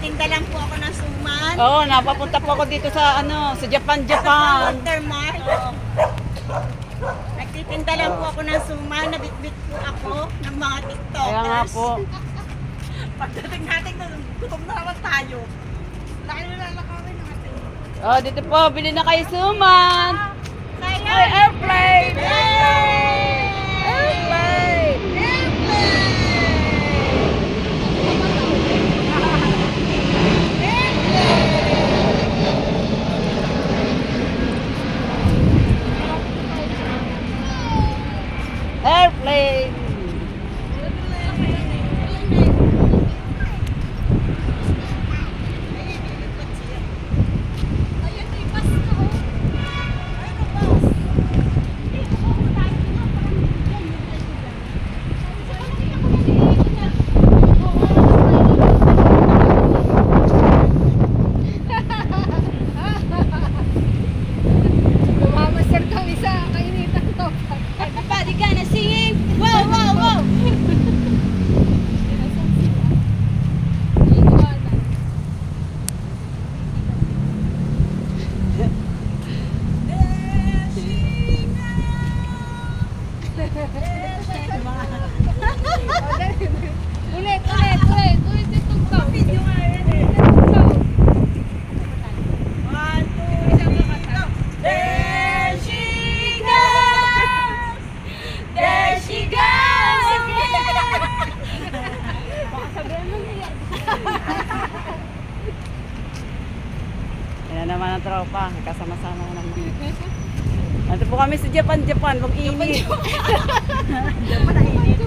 Nagtitinda lang po ako ng suman. Oo, napapunta po ako dito sa ano, sa Japan, Japan. Watermark. Nagtitinda lang po ako ng suman. Nabitbit po ako ng mga tiktokers. Kaya nga po. Pagdating natin, gutom na naman tayo. Laki na lalakawin natin. Oh, dito po, bili na kayo suman. Kaya, Ay, airplane! Airplane! Airplane! Ulit, ulit, ulit. Ulit yung tugtog. Video nga yan naman ang tropa, kasama-sama ko naman. Ito po kami sa Japan, Japan, mag-init. Diyan pa nainit.